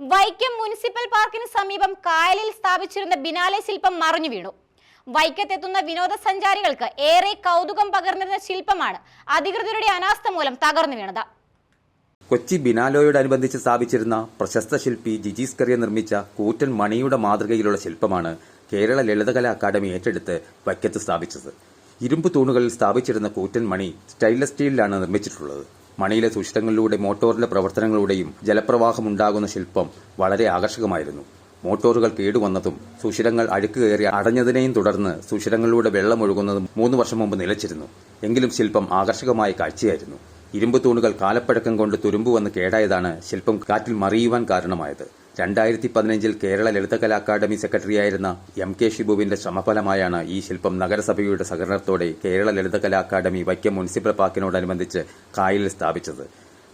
Vaikom municipal പാർക്കിന് സമീപം കായലിൽ സ്ഥാപിച്ചിരുന്ന biennale ശില്പം മറിഞ്ഞു വീണു. വൈക്കത്തെത്തുന്ന വിനോദസഞ്ചാരികൾക്ക് ഏറെ കൗതുകം പകർന്നിരുന്ന ശില്പമാണ് അധികൃതരുടെ അനാസ്ഥ മൂലം തകർന്നു വീണത്. കൊച്ചി ബിനാലോയോടനുബന്ധിച്ച് സ്ഥാപിച്ചിരുന്ന പ്രശസ്ത ശില്പി ജിജീസ് കറിയ നിർമ്മിച്ച കൂറ്റൻ മണിയുടെ മാതൃകയിലുള്ള ശില്പമാണ് കേരള ലളിതകലാ അക്കാദമി ഏറ്റെടുത്ത് വൈക്കത്ത് സ്ഥാപിച്ചത്. ഇരുമ്പ് തൂണുകളിൽ സ്ഥാപിച്ചിരുന്ന കൂറ്റൻ മണി സ്റ്റെയിൻലെസ് സ്റ്റീലിലാണ് നിർമ്മിച്ചിട്ടുള്ളത്. മണിയിലെ സുഷിരങ്ങളിലൂടെ മോട്ടോറിന്റെ പ്രവർത്തനങ്ങളുടെയും ജലപ്രവാഹമുണ്ടാകുന്ന ശില്പം വളരെ ആകർഷകമായിരുന്നു. മോട്ടോറുകൾ കേടുവന്നതും സുഷിരങ്ങൾ അഴുക്ക് കയറി അടഞ്ഞതിനെയും തുടർന്ന് സുഷിരങ്ങളിലൂടെ വെള്ളം ഒഴുകുന്നതും മൂന്ന് വർഷം മുമ്പ് നിലച്ചിരുന്നു. എങ്കിലും ശില്പം ആകർഷകമായ കാഴ്ചയായിരുന്നു. ഇരുമ്പ് തൂണുകൾ കാലപ്പഴക്കം കൊണ്ട് തുരുമ്പ് വന്ന് കേടായതാണ് ശില്പം കാറ്റിൽ മറിയുവാൻ കാരണമായത്. രണ്ടായിരത്തി പതിനഞ്ചിൽ കേരള ലളിതകലാ അക്കാദമി സെക്രട്ടറിയായിരുന്ന എം കെ ഷിബുവിന്റെ ശ്രമഫലമായാണ് ഈ ശില്പം നഗരസഭയുടെ സഹകരണത്തോടെ കേരള ലളിതകലാ അക്കാദമി വൈക്കം മുനിസിപ്പൽ പാർക്കിനോടനുബന്ധിച്ച് കായലിൽ സ്ഥാപിച്ചത്.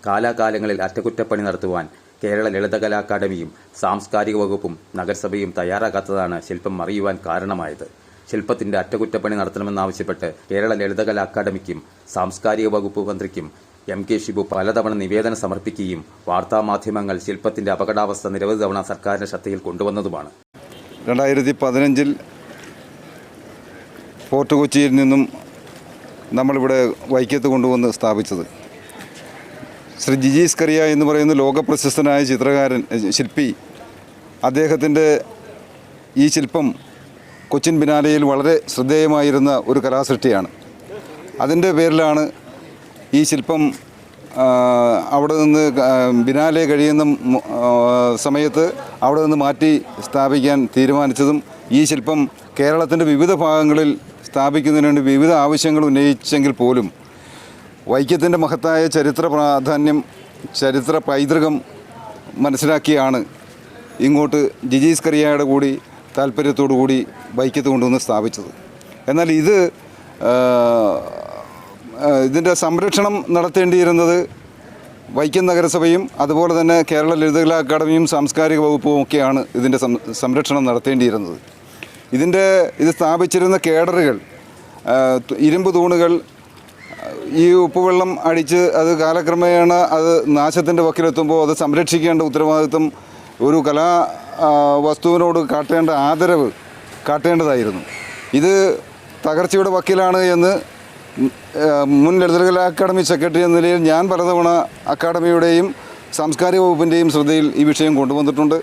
കാലാകാലങ്ങളിൽ അറ്റകുറ്റപ്പണി നടത്തുവാൻ കേരള ലളിതകലാ അക്കാദമിയും സാംസ്കാരിക വകുപ്പും നഗരസഭയും തയ്യാറാകാത്തതാണ് ശില്പം മറിയുവാൻ കാരണമായത്. ശില്പത്തിന്റെ അറ്റകുറ്റപ്പണി നടത്തണമെന്നാവശ്യപ്പെട്ട് കേരള ലളിതകലാ അക്കാദമിക്കും സാംസ്കാരിക വകുപ്പ് മന്ത്രിക്കും എം കെ ഷിബു പലതവണ നിവേദനം സമർപ്പിക്കുകയും വാർത്താമാധ്യമങ്ങൾ ശില്പത്തിന്റെ അപകടാവസ്ഥ നിരവധി തവണ സർക്കാരിന്റെ ശ്രദ്ധയിൽ കൊണ്ടുവന്നതുമാണ്. രണ്ടായിരത്തി പതിനഞ്ചിൽ ഫോർട്ട് കൊച്ചിയിൽ നിന്നും നമ്മളിവിടെ വൈക്കത്ത് കൊണ്ടുവന്ന് സ്ഥാപിച്ചത്. ശ്രീ ജിജീസ് കറിയ എന്ന് പറയുന്ന ലോകപ്രശസ്തനായ ചിത്രകാരൻ ശില്പി അദ്ദേഹത്തിന്റെ ഈ ശില്പം കൊച്ചിൻ ബിനാലയിൽ വളരെ ശ്രദ്ധേയമായിരുന്ന ഒരു കലാസൃഷ്ടിയാണ്. അതിന്റെ പേരിലാണ് ഈ ശില്പം അവിടെ നിന്ന് ബിനാലെ കഴിയുന്ന സമയത്ത് അവിടെ നിന്ന് മാറ്റി സ്ഥാപിക്കാൻ തീരുമാനിച്ചതും ഈ ശില്പം കേരളത്തിന്റെ വിവിധ ഭാഗങ്ങളിൽ സ്ഥാപിക്കുന്നതിന് വേണ്ടി വിവിധ ആവശ്യങ്ങൾ ഉന്നയിച്ചെങ്കിൽ പോലും വൈക്കത്തിന്റെ മഹത്തായ ചരിത്ര പ്രാധാന്യം ചരിത്ര പൈതൃകം മനസ്സിലാക്കിയാണ് ഇങ്ങോട്ട് ജിജീസ് കറിയയുടെ കൂടി താല്പര്യത്തോടു കൂടി വൈക്കത്ത് കൊണ്ടുവന്ന് സ്ഥാപിച്ചത്. എന്നാൽ ഇത് ഇതിന്റെ സംരക്ഷണം നടത്തേണ്ടിയിരുന്നത് വൈക്കം നഗരസഭയും അതുപോലെ തന്നെ കേരള ലളിതകലാ അക്കാദമിയും സാംസ്കാരിക വകുപ്പും ഒക്കെയാണ് ഇതിന്റെ സംരക്ഷണം നടത്തേണ്ടിയിരുന്നത്. ഇതിന്റെ ഇത് സ്ഥാപിച്ചിരുന്ന കേഡറുകൾ ഇരുമ്പ് തൂണുകൾ ഈ ഉപ്പുവെള്ളം അടിച്ച് അത് കാലക്രമേണ അത് നാശത്തിന്റെ വക്കിലെത്തുമ്പോൾ അത് സംരക്ഷിക്കേണ്ട ഉത്തരവാദിത്വം ഒരു കലാ വസ്തുവിനോട് കാട്ടേണ്ട ആദരവ് കാട്ടേണ്ടതായിരുന്നു. ഇത് തകർച്ചയുടെ വക്കിലാണ് എന്ന് മുൻ ലളിതകല അക്കാദമി സെക്രട്ടറി എന്ന നിലയിൽ ഞാൻ പലതവണ അക്കാദമിയുടെയും സാംസ്കാരിക വകുപ്പിന്റെയും ശ്രദ്ധയിൽ ഈ വിഷയം കൊണ്ടുവന്നിട്ടുണ്ട്.